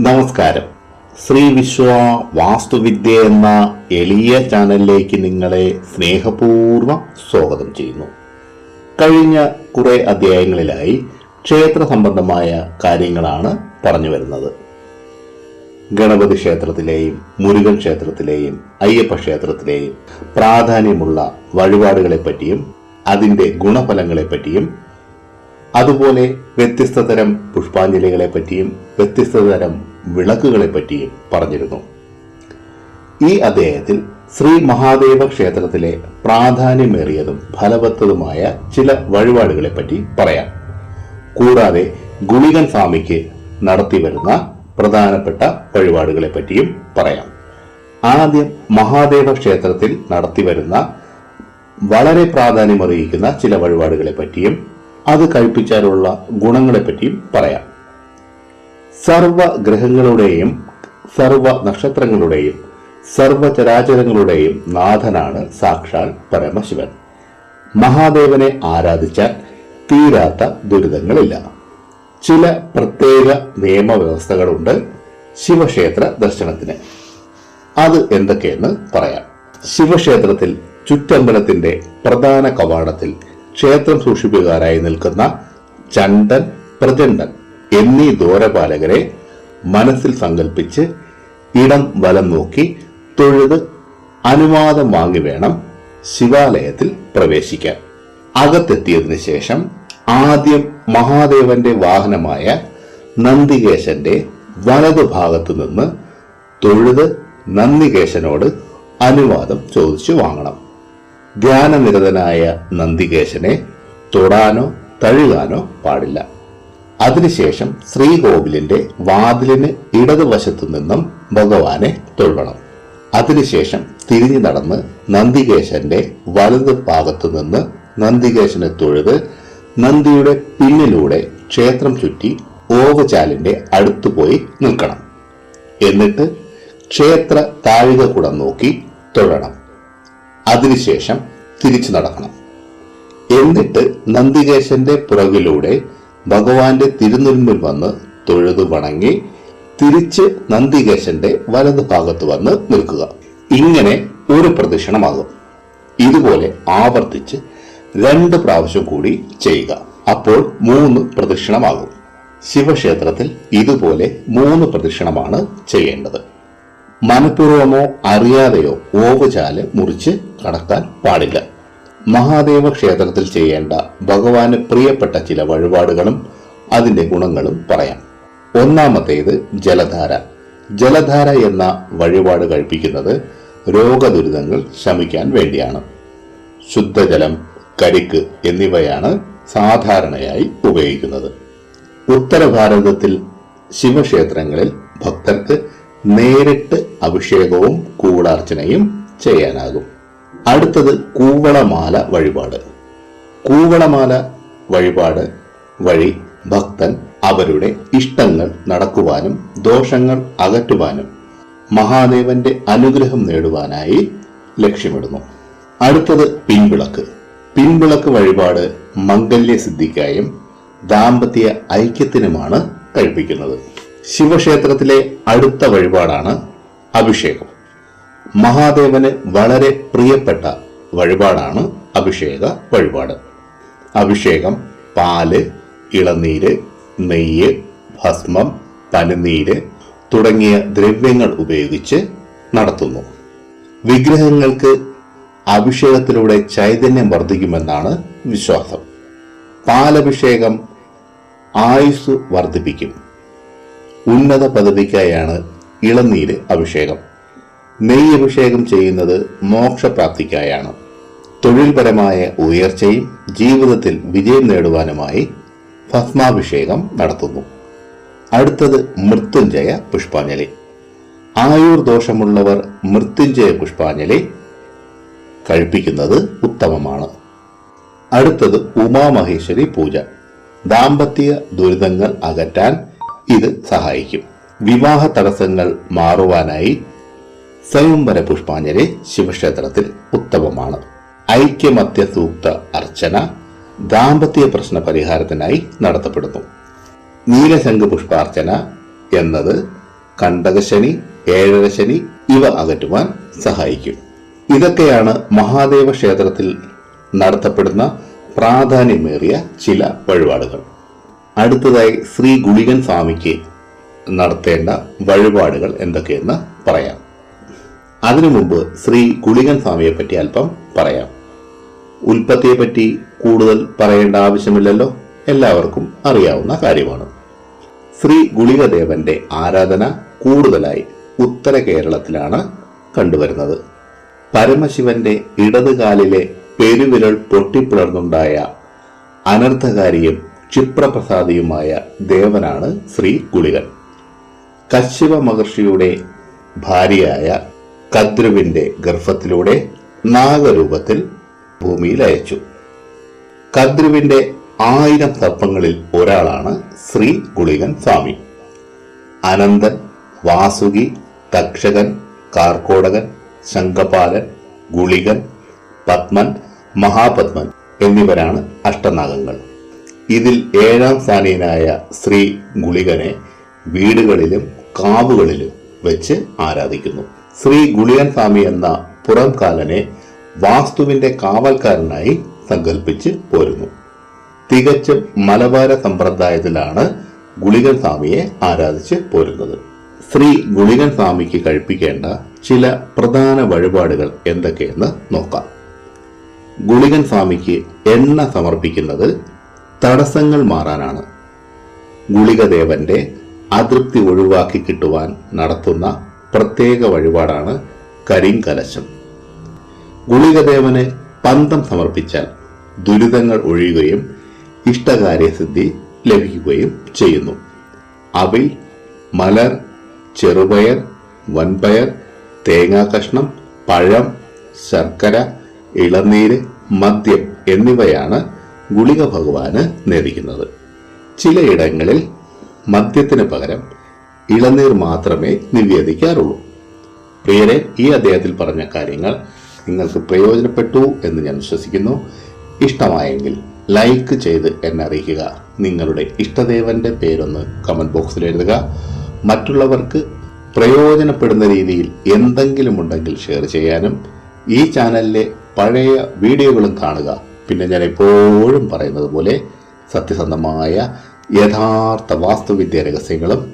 നമസ്കാരം. ശ്രീ വിശ്വ വാസ്തുവിദ്യ എന്ന എളിയ ചാനലിലേക്ക് നിങ്ങളെ സ്നേഹപൂർവം സ്വാഗതം ചെയ്യുന്നു. കഴിഞ്ഞ കുറെ അധ്യായങ്ങളിലായി ക്ഷേത്ര സംബന്ധമായ കാര്യങ്ങളാണ് പറഞ്ഞു വരുന്നത്. ഗണപതി ക്ഷേത്രത്തിലെയും മുരുകൻ ക്ഷേത്രത്തിലെയും അയ്യപ്പ ക്ഷേത്രത്തിലെയും പ്രാധാന്യമുള്ള വഴിപാടുകളെ പറ്റിയും അതിന്റെ ഗുണഫലങ്ങളെ പറ്റിയും അതുപോലെ വ്യത്യസ്ത തരം പുഷ്പാഞ്ജലികളെ പറ്റിയും വ്യത്യസ്ത തരം വിളക്കുകളെ പറ്റിയും പറഞ്ഞിരുന്നു. ഈ അധ്യായത്തിൽ ശ്രീ മഹാദേവ ക്ഷേത്രത്തിലെ പ്രാധാന്യമേറിയതും ഫലവത്തതുമായ ചില വഴിപാടുകളെ പറ്റി പറയാം. കൂടാതെ ഗുളികൻ സ്വാമിക്ക് നടത്തിവരുന്ന പ്രധാനപ്പെട്ട വഴിപാടുകളെ പറ്റിയും പറയാം. ആദ്യം മഹാദേവ ക്ഷേത്രത്തിൽ നടത്തിവരുന്ന വളരെ പ്രാധാന്യമറിയിക്കുന്ന ചില വഴിപാടുകളെ പറ്റിയും അത് കഴിപ്പിച്ചാലുള്ള ഗുണങ്ങളെ പറ്റിയും പറയാം. സർവ ഗ്രഹങ്ങളുടെയും സർവ നക്ഷത്രങ്ങളുടെയും സർവചരാചരങ്ങളുടെയും നാഥനാണ് സാക്ഷാൽ പരമശിവൻ. മഹാദേവനെ ആരാധിച്ചാൽ തീരാത്ത ദുരിതങ്ങളില്ല. ചില പ്രത്യേക നിയമവ്യവസ്ഥകളുണ്ട് ശിവക്ഷേത്ര ദർശനത്തിന്. അത് എന്തൊക്കെയെന്ന് പറയാം. ശിവക്ഷേത്രത്തിൽ ചുറ്റമ്പലത്തിന്റെ പ്രധാന കവാടത്തിൽ ക്ഷേത്രം സൂക്ഷിപ്പുകാരായി നിൽക്കുന്ന ചണ്ടൻ പ്രചണ്ഡൻ എന്നീ ദൂരപാലകരെ മനസ്സിൽ സങ്കല്പിച്ച് ഇടം വലം നോക്കി തൊഴുത് അനുവാദം വാങ്ങി വേണം ശിവാലയത്തിൽ പ്രവേശിക്കാൻ. അകത്തെത്തിയതിനു ശേഷം ആദ്യം മഹാദേവന്റെ വാഹനമായ നന്ദികേശന്റെ വലതുഭാഗത്തു നിന്ന് തൊഴുത് നന്ദികേശനോട് അനുവാദം ചോദിച്ചു വാങ്ങണം. ധ്യാനനിരതനായ നന്ദികേശനെ തൊടാനോ തഴുകാനോ പാടില്ല. അതിനുശേഷം ശ്രീകോവിലിന്റെ വാതിലിന് ഇടതുവശത്തു നിന്നും ഭഗവാനെ തൊഴണം. അതിനുശേഷം തിരിഞ്ഞു നടന്ന് നന്ദികേശന്റെ വലത് ഭാഗത്തു നിന്ന് നന്ദികേശനെ തൊഴുത് നന്ദിയുടെ പിന്നിലൂടെ ക്ഷേത്രം ചുറ്റി ഓവചാലിന്റെ അടുത്തു പോയി നിൽക്കണം. എന്നിട്ട് ക്ഷേത്ര താഴികക്കുടം നോക്കി തൊഴണം. അതിനുശേഷം തിരിച്ചു നടക്കണം. എന്നിട്ട് നന്ദികേശന്റെ പുറകിലൂടെ ഭഗവാന്റെ തിരുനുരുമ്പിൽ വന്ന് തൊഴുതു വണങ്ങി തിരിച്ച് നന്ദികേശന്റെ വലതു ഭാഗത്ത് വന്ന് നിൽക്കുക. ഇങ്ങനെ ഒരു പ്രദക്ഷിണമാകും. ഇതുപോലെ ആവർത്തിച്ച് രണ്ട് പ്രാവശ്യം കൂടി ചെയ്യുക. അപ്പോൾ മൂന്ന് പ്രദക്ഷിണമാകും. ശിവക്ഷേത്രത്തിൽ ഇതുപോലെ മൂന്ന് പ്രദക്ഷിണമാണ് ചെയ്യേണ്ടത്. മനഃപൂർവമോ അറിയാതെയോ ഓവുചാൽ മുറിച്ച് കടക്കാൻ പാടില്ല. മഹാദേവ ക്ഷേത്രത്തിൽ ചെയ്യേണ്ട ഭഗവാന് പ്രിയപ്പെട്ട ചില വഴിപാടുകളും അതിന്റെ ഗുണങ്ങളും പറയാം. ഒന്നാമത്തേത് ജലധാര. ജലധാര എന്ന വഴിപാട് കഴിപ്പിക്കുന്നത് രോഗദുരിതങ്ങൾ ശമിക്കാൻ വേണ്ടിയാണ്. ശുദ്ധജലം കരിക്ക് എന്നിവയാണ് സാധാരണയായി ഉപയോഗിക്കുന്നത്. ഉത്തര ഭാരതത്തിൽ ശിവക്ഷേത്രങ്ങളിൽ ഭക്തർക്ക് നേരിട്ട് അഭിഷേകവും കൂടാർച്ചനയും ചെയ്യാനാകും. അടുത്തത് കൂവളമാല വഴിപാട്. കൂവളമാല വഴിപാട് വഴി ഭക്തൻ അവരുടെ ഇഷ്ടങ്ങൾ നടക്കുവാനും ദോഷങ്ങൾ അകറ്റുവാനും മഹാദേവന്റെ അനുഗ്രഹം നേടുവാനായി ലക്ഷ്യമിടുന്നു. അടുത്തത് പിൻവിളക്ക്. പിൻവിളക്ക് വഴിപാട് മംഗല്യസിദ്ധിക്കായും ദാമ്പത്യ ഐക്യത്തിനുമാണ് കഴിപ്പിക്കുന്നത്. ശിവക്ഷേത്രത്തിലെ അടുത്ത വഴിപാടാണ് അഭിഷേകം. മഹാദേവന് വളരെ പ്രിയപ്പെട്ട വഴിപാടാണ് അഭിഷേക വഴിപാട്. അഭിഷേകം പാൽ ഇളനീര് നെയ്യ് ഭസ്മം പനിനീര് തുടങ്ങിയ ദ്രവ്യങ്ങൾ ഉപയോഗിച്ച് നടത്തുന്നു. വിഗ്രഹങ്ങൾക്ക് അഭിഷേകത്തിലൂടെ ചൈതന്യം വർദ്ധിക്കുമെന്നാണ് വിശ്വാസം. പാലഭിഷേകം ആയുസ് വർദ്ധിപ്പിക്കും. ഉന്നത പദവിക്കായാണ് ഇളനീര് അഭിഷേകം. നെയ്യ് അഭിഷേകം ചെയ്യുന്നത് മോക്ഷപ്രാപ്തിക്കായാണ്. തൊഴിൽപരമായ ഉയർച്ചയും ജീവിതത്തിൽ വിജയം നേടുവാനുമായി ഭസ്മാഭിഷേകം നടത്തുന്നു. അടുത്തത് മൃത്യുഞ്ജയ പുഷ്പാഞ്ജലി. ആയുർ ദോഷമുള്ളവർ മൃത്യുഞ്ജയ പുഷ്പാഞ്ജലി കഴിപ്പിക്കുന്നത് ഉത്തമമാണ്. അടുത്തത് ഉമാമഹേശ്വരി പൂജ. ദാമ്പത്യ ദുരിതങ്ങൾ അകറ്റാൻ ഇത് സഹായിക്കും. വിവാഹ തടസ്സങ്ങൾ മാറുവാനായി സ്വയംവര പുഷ്പാഞ്ജലി ശിവക്ഷേത്രത്തിൽ ഉത്തമമാണ് ഐക്യമത്യ സൂക്ത അർച്ചന ദാമ്പത്യ പ്രശ്ന പരിഹാരത്തിനായി നടത്തപ്പെടുന്നു. നീലശംഖ് പുഷ്പാർച്ചന എന്നത് കണ്ടകശനി ഏഴരശനി ഇവ അകറ്റുവാൻ സഹായിക്കും. ഇതൊക്കെയാണ് മഹാദേവ ക്ഷേത്രത്തിൽ നടത്തപ്പെടുന്ന പ്രാധാന്യമേറിയ ചില വഴിപാടുകൾ. അടുത്തതായി ശ്രീ ഗുളികൻ സ്വാമിക്ക് നടത്തേണ്ട വഴിപാടുകൾ എന്തൊക്കെയെന്ന് പറയാം. അതിനു മുമ്പ് ശ്രീ കുളികൻ സ്വാമിയെ പറ്റി അല്പം പറയാം. ഉൽപ്പത്തിയെ പറ്റി കൂടുതൽ പറയേണ്ട ആവശ്യമില്ലല്ലോ. എല്ലാവർക്കും അറിയാവുന്ന കാര്യമാണ്. ശ്രീ ഗുളികദേവന്റെ ആരാധന കൂടുതലായി ഉത്തര കേരളത്തിലാണ് കണ്ടുവരുന്നത്. പരമശിവന്റെ ഇടതുകാലിലെ പെരുവിരൽ പൊട്ടിപ്പിളർന്നുണ്ടായ അനർത്ഥകാരിയും ക്ഷിപ്രപ്രസാദിയുമായ ദേവനാണ് ശ്രീ ഗുളികൻ. കശ്യപ മഹർഷിയുടെ ഭാര്യയായ കദ്രുവിന്റെ ഗർഭത്തിലൂടെ നാഗരൂപത്തിൽ ഭൂമിയിൽ അയച്ചു കദ്രുവിന്റെ ആയിരം സർപ്പങ്ങളിൽ ഒരാളാണ് ശ്രീ ഗുളികൻ സ്വാമി. അനന്തൻ വാസുകി തക്ഷകൻ കാർക്കോടകൻ ശങ്കപാലൻ ഗുളികൻ പത്മൻ മഹാപത്മൻ എന്നിവരാണ് അഷ്ടനാഗങ്ങൾ. ഇതിൽ ഏഴാം സ്ഥാനീയനായ ശ്രീ ഗുളികനെ വീടുകളിലും കാവുകളിലും വെച്ച് ആരാധിക്കുന്നു. ശ്രീ ഗുളിയൻ സ്വാമി എന്ന പുറംകാലനെ വാസ്തുവിന്റെ കാവൽക്കാരനായി സങ്കല്പിച്ച് പോരുന്നു. തികച്ചും മലബാര സമ്പ്രദായത്തിലാണ് ഗുളികൻ സ്വാമിയെ ആരാധിച്ച് പോരുന്നത്. ശ്രീ ഗുളികൻ സ്വാമിക്ക് കഴിപ്പിക്കേണ്ട ചില പ്രധാന വഴിപാടുകൾ എന്തൊക്കെയെന്ന് നോക്കാം. ഗുളികൻ സ്വാമിക്ക് എണ്ണ സമർപ്പിക്കുന്നത് തടസ്സങ്ങൾ മാറാനാണ്. ഗുളികദേവന്റെ അതൃപ്തി ഒഴിവാക്കി കിട്ടുവാൻ നടത്തുന്ന പ്രത്യേക വഴിപാടാണ് കരിങ്കലശം. ഗുളികദേവന് പന്തം സമർപ്പിച്ചാൽ ദുരിതങ്ങൾ ഒഴിയുകയും ഇഷ്ടകാര്യസിദ്ധി ലഭിക്കുകയും ചെയ്യുന്നു. അവിൽ മലർ ചെറുപയർ വൻപയർ തേങ്ങാകഷ്ണം പഴം ശർക്കര ഇളനീര് മദ്യം എന്നിവയാണ് ഗുളിക ഭഗവാന് നേദിക്കുന്നത് ചിലയിടങ്ങളിൽ മദ്യത്തിന് പകരം ഇളനീർ മാത്രമേ നിവേദിക്കാറുള്ളൂ. പ്രിയരെ ഈ അദ്ദേഹത്തിൽ പറഞ്ഞ കാര്യങ്ങൾ നിങ്ങൾക്ക് പ്രയോജനപ്പെട്ടു എന്ന് ഞാൻ വിശ്വസിക്കുന്നു. ഇഷ്ടമായെങ്കിൽ ലൈക്ക് ചെയ്ത് എന്നെ അറിയിക്കുക. നിങ്ങളുടെ ഇഷ്ടദേവന്റെ പേരൊന്ന് കമന്റ് ബോക്സിൽ എഴുതുക. മറ്റുള്ളവർക്ക് പ്രയോജനപ്പെടുന്ന രീതിയിൽ എന്തെങ്കിലും ഉണ്ടെങ്കിൽ ഷെയർ ചെയ്യാനും ഈ ചാനലിലെ പഴയ വീഡിയോകളും കാണുക. പിന്നെ ഞാൻ എപ്പോഴും പറയുന്നത് പോലെ സത്യസന്ധമായ യഥാർത്ഥ വാസ്തുവിദ്യ രഹസ്യങ്ങളും